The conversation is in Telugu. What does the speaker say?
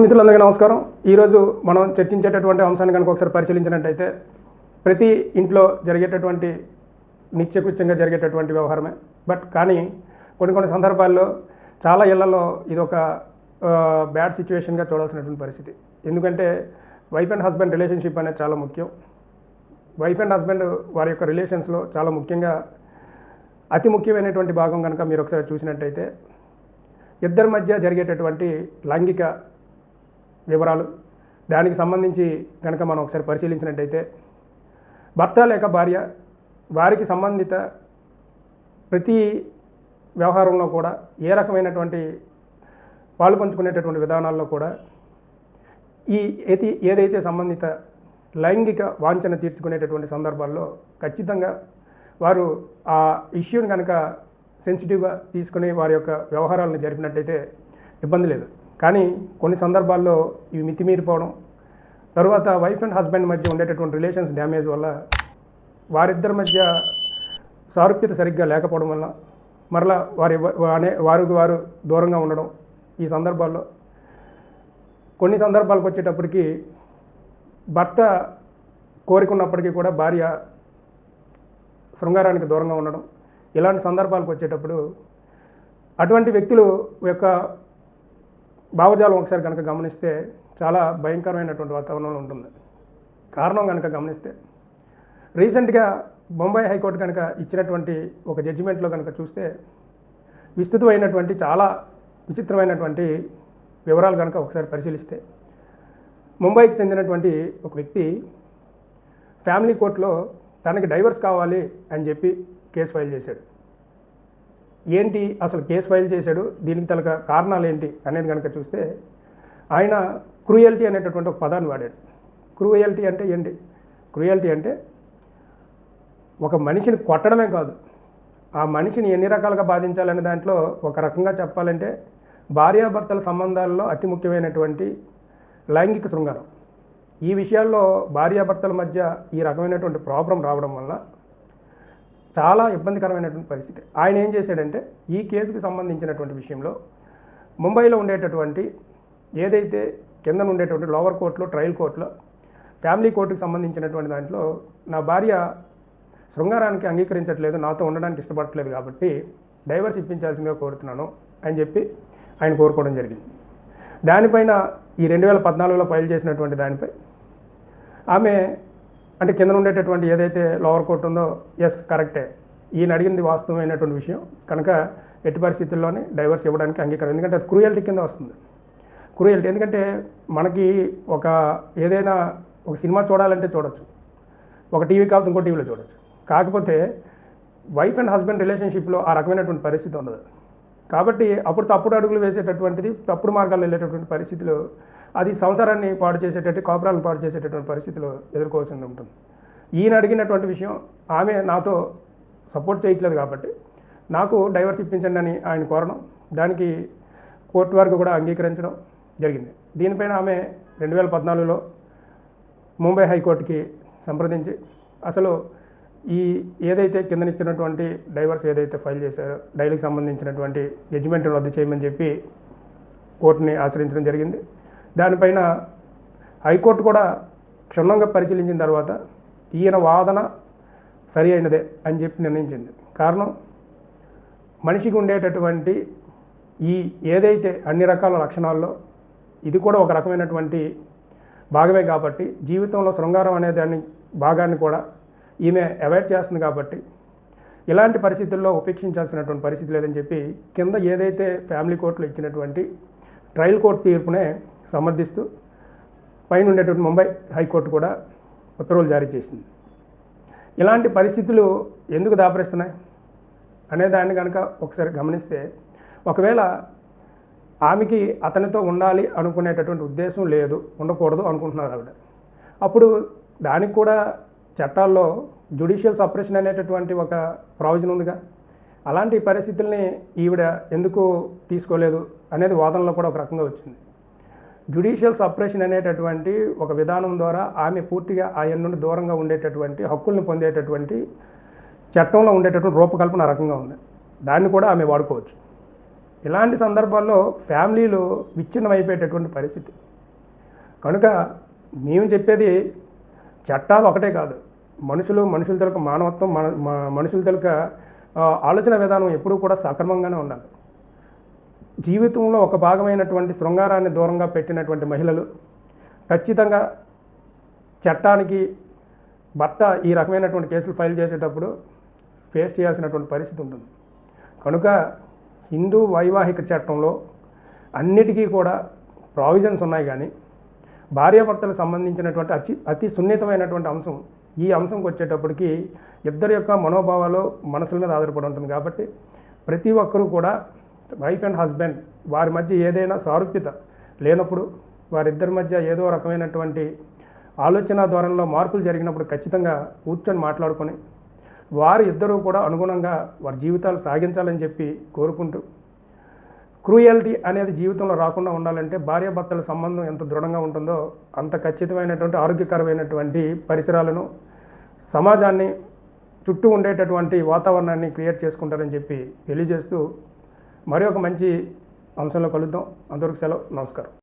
దర్శక మిత్రులందరికీ నమస్కారం. ఈరోజు మనం చర్చించేటటువంటి అంశాన్ని కనుక ఒకసారి పరిశీలించినట్టయితే ప్రతి ఇంట్లో జరిగేటటువంటి నిత్యకృత్యంగా జరిగేటటువంటి వ్యవహారమే. బట్ కానీ కొన్ని కొన్ని సందర్భాల్లో చాలా ఇళ్ళలో ఇది ఒక బ్యాడ్ సిచ్యువేషన్గా చూడాల్సినటువంటి పరిస్థితి. ఎందుకంటే వైఫ్ అండ్ హస్బెండ్ రిలేషన్షిప్ అనేది చాలా ముఖ్యం. వైఫ్ అండ్ హస్బెండ్ వారి యొక్క రిలేషన్స్లో చాలా ముఖ్యంగా అతి ముఖ్యమైనటువంటి భాగం కనుక మీరు ఒకసారి చూసినట్టయితే ఇద్దరి మధ్య జరిగేటటువంటి లైంగిక వివరాలు. దానికి సంబంధించి కనుక మనం ఒకసారి పరిశీలించినట్టయితే భర్త లేక భార్య వారికి సంబంధిత ప్రతి వ్యవహారంలో కూడా ఏ రకమైనటువంటి పాలు పంచుకునేటటువంటి విధానాల్లో కూడా ఈ ఏది ఏదైతే సంబంధిత లైంగిక వాంఛన తీర్చుకునేటటువంటి సందర్భాల్లో ఖచ్చితంగా వారు ఆ ఇష్యూని కనుక సెన్సిటివ్గా తీసుకుని వారి యొక్క వ్యవహారాలను జరిపినట్టయితే ఇబ్బంది లేదు. కానీ కొన్ని సందర్భాల్లో ఇవి మితిమీరిపోవడం తరువాత వైఫ్ అండ్ హస్బెండ్ మధ్య ఉండేటటువంటి రిలేషన్స్ డ్యామేజ్ వల్ల వారిద్దరి మధ్య సారూప్యత సరిగ్గా లేకపోవడం వల్ల మరలా వారి అనే వారికి వారు దూరంగా ఉండడం ఈ సందర్భాల్లో. కొన్ని సందర్భాలకు వచ్చేటప్పటికి భర్త కోరికున్నప్పటికీ కూడా భార్య శృంగారానికి దూరంగా ఉండడం ఇలాంటి సందర్భాలకు వచ్చేటప్పుడు అటువంటి వ్యక్తులు యొక్క భావజాలం ఒకసారి కనుక గమనిస్తే చాలా భయంకరమైనటువంటి వాతావరణంలో ఉంటుంది. కారణం కనుక గమనిస్తే రీసెంట్గా బొంబాయి హైకోర్టు కనుక ఇచ్చినటువంటి ఒక జడ్జిమెంట్లో కనుక చూస్తే విస్తృతమైనటువంటి చాలా విచిత్రమైనటువంటి వివరాలు కనుక ఒకసారి పరిశీలిస్తే ముంబైకి చెందినటువంటి ఒక వ్యక్తి ఫ్యామిలీ కోర్టులో తనకి డైవర్స్ కావాలి అని చెప్పి కేసు ఫైల్ చేశాడు. ఏంటి అసలు కేసు ఫైల్ చేశాడు? దీనికి తలక కారణాలు ఏంటి అనేది కనుక చూస్తే ఆయన క్రూయల్టీ అనేటటువంటి ఒక పదాన్ని వాడాడు. క్రూయల్టీ అంటే ఏంటి? క్రూయల్టీ అంటే ఒక మనిషిని కొట్టడమే కాదు. ఆ మనిషిని ఎన్ని రకాలుగా బాధించాలనే దాంట్లో ఒక రకంగా చెప్పాలంటే భార్యాభర్తల సంబంధాల్లో అతి ముఖ్యమైనటువంటి లైంగిక శృంగారం. ఈ విషయాల్లో భార్యాభర్తల మధ్య ఈ రకమైనటువంటి ప్రాబ్లం రావడం వల్ల చాలా ఇబ్బందికరమైనటువంటి పరిస్థితి. ఆయన ఏం చేశాడంటే ఈ కేసుకి సంబంధించినటువంటి విషయంలో ముంబైలో ఉండేటటువంటి ఏదైతే కింద ఉండేటువంటి లోవర్ కోర్టులో ట్రయల్ కోర్టులో ఫ్యామిలీ కోర్టుకు సంబంధించినటువంటి దాంట్లో నా భార్య శృంగారానికి అంగీకరించట్లేదు నాతో ఉండడానికి ఇష్టపడట్లేదు కాబట్టి డైవర్స్ ఇప్పించాల్సిందిగా కోరుతున్నాను అని చెప్పి ఆయన కోరుకోవడం జరిగింది. దానిపైన ఈ రెండు వేల పద్నాలుగులో ఫైల్ చేసినటువంటి దానిపై ఆమె అంటే కింద ఉండేటటువంటి ఏదైతే లోవర్ కోర్ట్ ఉందో ఎస్ కరెక్టే ఈయన అడిగింది వాస్తవమైనటువంటి విషయం. కనుక ఎట్టి పరిస్థితుల్లోనే డైవర్స్ ఇవ్వడానికి అంగీకారం. ఎందుకంటే అది క్రూయల్టీ కింద వస్తుంది. క్రూయల్టీ ఎందుకంటే మనకి ఒక ఏదైనా ఒక సినిమా చూడాలంటే చూడొచ్చు. ఒక టీవీ కాకపోతే ఇంకో టీవీలో చూడొచ్చు. కాకపోతే వైఫ్ అండ్ హస్బెండ్ రిలేషన్షిప్లో ఆ రకమైనటువంటి పరిస్థితి ఉండదు. కాబట్టి అప్పుడు తప్పుడు అడుగులు వేసేటటువంటిది తప్పుడు మార్గాలు వెళ్ళేటటువంటి పరిస్థితులు అది సంసారాన్ని పాడు చేసేటట్టు కాపురాలను పాడు చేసేటటువంటి పరిస్థితిలో ఎదుర్కోవాల్సి ఉంటుంది. ఈయన అడిగినటువంటి విషయం ఆమె నాతో సపోర్ట్ చేయట్లేదు కాబట్టి నాకు డైవర్స్ ఇప్పించండి అని ఆయన కోరడం దానికి కోర్టు వరకు కూడా అంగీకరించడం జరిగింది. దీనిపైన ఆమె రెండు వేల పద్నాలుగులో ముంబై హైకోర్టుకి సంప్రదించి అసలు ఈ ఏదైతే కిందనిచ్చినటువంటి డైవర్స్ ఏదైతే ఫైల్ చేశారో డైలీకి సంబంధించినటువంటి జడ్జిమెంట్ రద్దు చేయమని చెప్పి కోర్టుని ఆశ్రయించడం జరిగింది. దానిపైన హైకోర్టు కూడా క్షుణ్ణంగా పరిశీలించిన తర్వాత ఈయన వాదన సరి అయినదే అని చెప్పి నిర్ణయించింది. కారణం మనిషికి ఉండేటటువంటి ఈ ఏదైతే అన్ని రకాల లక్షణాల్లో ఇది కూడా ఒక రకమైనటువంటి భాగమే కాబట్టి జీవితంలో శృంగారం అనే దాన్ని భాగాన్ని కూడా ఈమె అవాయిడ్ చేస్తుంది కాబట్టి ఇలాంటి పరిస్థితుల్లో ఉపేక్షించాల్సినటువంటి పరిస్థితి లేదని చెప్పి కింద ఏదైతే ఫ్యామిలీ కోర్టులో ఇచ్చినటువంటి ట్రయల్ కోర్టు తీర్పునే సమర్థిస్తూ పైన ఉండేటువంటి ముంబై హైకోర్టు కూడా ఉత్తర్వులు జారీ చేసింది. ఇలాంటి పరిస్థితులు ఎందుకు దాపరిస్తున్నాయి? అనే దాన్ని కనుక ఒకసారి గమనిస్తే ఒకవేళ ఆమెకి అతనితో ఉండాలి అనుకునేటటువంటి ఉద్దేశం లేదు ఉండకూడదు అనుకుంటున్నారు ఆవిడ. అప్పుడు దానికి కూడా చట్టాల్లో జుడిషియల్ సపరేషన్ అనేటటువంటి ఒక ప్రావిజన్ ఉందిగా. అలాంటి పరిస్థితుల్ని ఈవిడ ఎందుకు తీసుకోలేదు అనేది వాదనలో కూడా ఒక రకంగా వచ్చింది. జుడిషియల్ సపరేషన్ అనేటటువంటి ఒక విధానం ద్వారా ఆమె పూర్తిగా ఆయన నుండి దూరంగా ఉండేటటువంటి హక్కుల్ని పొందేటటువంటి చట్టంలో ఉండేటటువంటి రూపకల్పన రకంగా ఉంది. దాన్ని కూడా ఆమె వాడుకోవచ్చు. ఇలాంటి సందర్భాల్లో ఫ్యామిలీలు విచ్ఛిన్నం అయిపోయేటటువంటి పరిస్థితి. కనుక మేము చెప్పేది చట్టాలు ఒకటే కాదు. మనుషులు మనుషుల తలక మానవత్వం మన మనుషుల తలక ఆలోచన విధానం ఎప్పుడూ కూడా సక్రమంగానే ఉండాలి. జీవితంలో ఒక భాగమైనటువంటి శృంగారాన్ని దూరంగా పెట్టినటువంటి మహిళలు ఖచ్చితంగా చట్టానికి భర్త ఈ రకమైనటువంటి కేసులు ఫైల్ చేసేటప్పుడు ఫేస్ చేయాల్సినటువంటి పరిస్థితి ఉంటుంది. కనుక హిందూ వైవాహిక చట్టంలో అన్నిటికీ కూడా ప్రావిజన్స్ ఉన్నాయి కానీ భార్యాభర్తలకు సంబంధించినటువంటి అతి అతి సున్నితమైనటువంటి అంశం ఈ అంశంకి వచ్చేటప్పటికి ఇద్దరి యొక్క మనోభావాలు మనసుల మీద ఆధారపడి ఉంటుంది కాబట్టి ప్రతి ఒక్కరూ కూడా వైఫ్ అండ్ హస్బెండ్ వారి మధ్య ఏదైనా సారూప్యత లేనప్పుడు వారిద్దరి మధ్య ఏదో రకమైనటువంటి ఆలోచన ధోరణిలో మార్పులు జరిగినప్పుడు ఖచ్చితంగా కూర్చొని మాట్లాడుకొని వారు ఇద్దరూ కూడా అనుగుణంగా వారి జీవితాలు సాగించాలని చెప్పి కోరుకుంటూ క్రూయల్టీ అనేది జీవితంలో రాకుండా ఉండాలంటే భార్యాభర్తల సంబంధం ఎంత దృఢంగా ఉంటుందో అంత ఖచ్చితమైనటువంటి ఆరోగ్యకరమైనటువంటి పరిసరాలను సమాజాన్ని చుట్టూ ఉండేటటువంటి వాతావరణాన్ని క్రియేట్ చేసుకుంటారని చెప్పి తెలియజేస్తూ మరి ఒక మంచి అంశంలో కలుద్దాం. అంతవరకు సెలవు. నమస్కారం.